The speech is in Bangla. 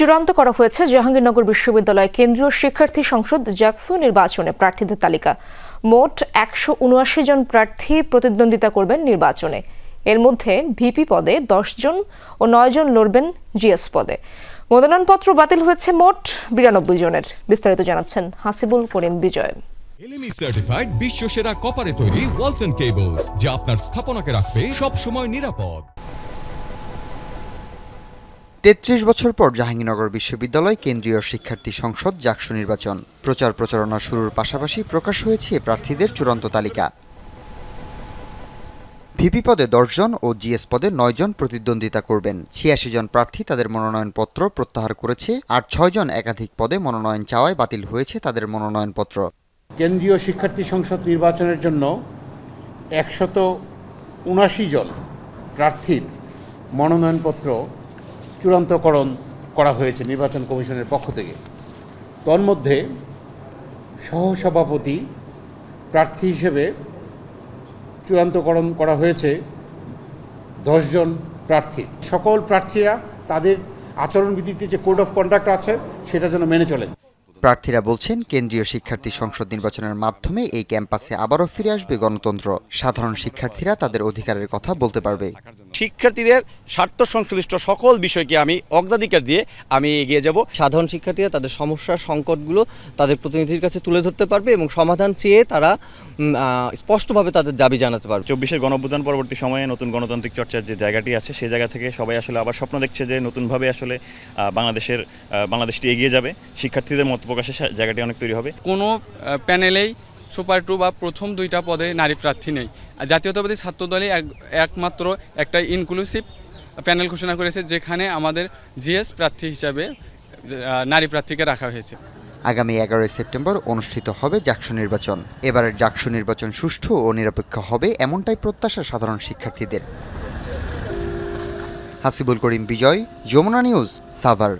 চূড়ান্ত করা হয়েছে জাহাঙ্গীরনগর বিশ্ববিদ্যালয় কেন্দ্রীয় শিক্ষার্থী সংসদ জাকসু নির্বাচনে প্রার্থীদের তালিকা। মোট একশো উনআশি জন প্রার্থী প্রতিদ্বন্দ্বিতা করবেন নির্বাচনে। এর মধ্যে ভিপি পদে জন ও জন লড়বেন জিএস পদে। মনোনয়নপত্র বাতিল হয়েছে মোট বিরানব্বই জনের। বিস্তারিত জানাচ্ছেন হাসিবুল করিম বিজয়। এলএমই সার্টিফাইড বিশ্ব সেরা কপারে তৈরি ওয়ালটন কেবলস যা আপনার স্থাপনাকে রাখবে সব সময় নিরাপদ। তেত্রিশ বছর পর জাহাঙ্গীরনগর বিশ্ববিদ্যালয় কেন্দ্রীয় শিক্ষার্থী সংসদ জাকসু নির্বাচন। প্রচার প্রচারণা শুরুর পাশাপাশি প্রকাশ হয়েছে প্রার্থীদের চূড়ান্ত তালিকা। ভিপি পদে দশজন ও জিএস পদে নয় জন প্রতিদ্বন্দ্বিতা করবেন। ছিয়াশি জন প্রার্থী তাদের মনোনয়নপত্র প্রত্যাহার করেছে আর ছয়জন একাধিক পদে মনোনয়ন চাওয়ায় বাতিল হয়েছে তাদের মনোনয়নপত্র। কেন্দ্রীয় শিক্ষার্থী সংসদ নির্বাচনের জন্য একশত উনাশি জন প্রার্থীর মনোনয়নপত্র চূড়ান্তকরণ করা হয়েছে নির্বাচন কমিশনের পক্ষ থেকে। তন্মধ্যে সহসভাপতি প্রার্থী হিসেবে চূড়ান্তকরণ করা হয়েছে দশজন প্রার্থী। সকল প্রার্থীরা তাদের আচরণবিধিতে যে কোড অফ কন্ডাক্ট আছে, সেটা যেন মেনে চলেন প্রার্থীরা বলছেন, কেন্দ্রীয় শিক্ষার্থী সংসদ নির্বাচনের মাধ্যমে এই ক্যাম্পাসে আবারও ফিরে আসবে গণতন্ত্র। সাধারণ শিক্ষার্থীরা তাদের অধিকারের কথা বলতে পারবে। শিক্ষার্থীদের স্বার্থ সংশ্লিষ্ট সকল বিষয়কে আমি অগ্রাধিকার দিয়ে আমি এগিয়ে যাব। সাধারণ শিক্ষার্থীরা তাদের সমস্যা সংকটগুলো তাদের প্রতিনিধির কাছে তুলে ধরতে পারবে এবং সমাধান চেয়ে তারা স্পষ্টভাবে তাদের দাবি জানাতে পারবে। চব্বিশের গণঅভ্যুত্থান পরবর্তী সময়ে নতুন গণতান্ত্রিক চর্চার যে জায়গাটি আছে সেই জায়গা থেকে সবাই আসলে আবার স্বপ্ন দেখছে যে নতুনভাবে আসলে বাংলাদেশের বাংলাদেশটি এগিয়ে যাবে। শিক্ষার্থীদের মত প্রকাশের জায়গাটি অনেক তৈরি হবে। কোনো প্যানেলেই সুপার টু বা প্রথম দুইটা পদে নারী প্রার্থী নেই। জাতীয়তাবাদী ছাত্র দলই এক, একমাত্র একটা ইনক্লুসিভ প্যানেল ঘোষণা করেছে, যেখানে আমাদের জিএস প্রার্থী হিসাবে নারী প্রার্থীকে রাখা হয়েছে। আগামী এগারোই সেপ্টেম্বর অনুষ্ঠিত হবে জাকসু নির্বাচন। এবারের জাকসু নির্বাচন সুষ্ঠু ও নিরপেক্ষ হবে এমনটাই প্রত্যাশা সাধারণ শিক্ষার্থীদের। হাসিবুল করিম বিজয়, যমুনা নিউজ, সাভার।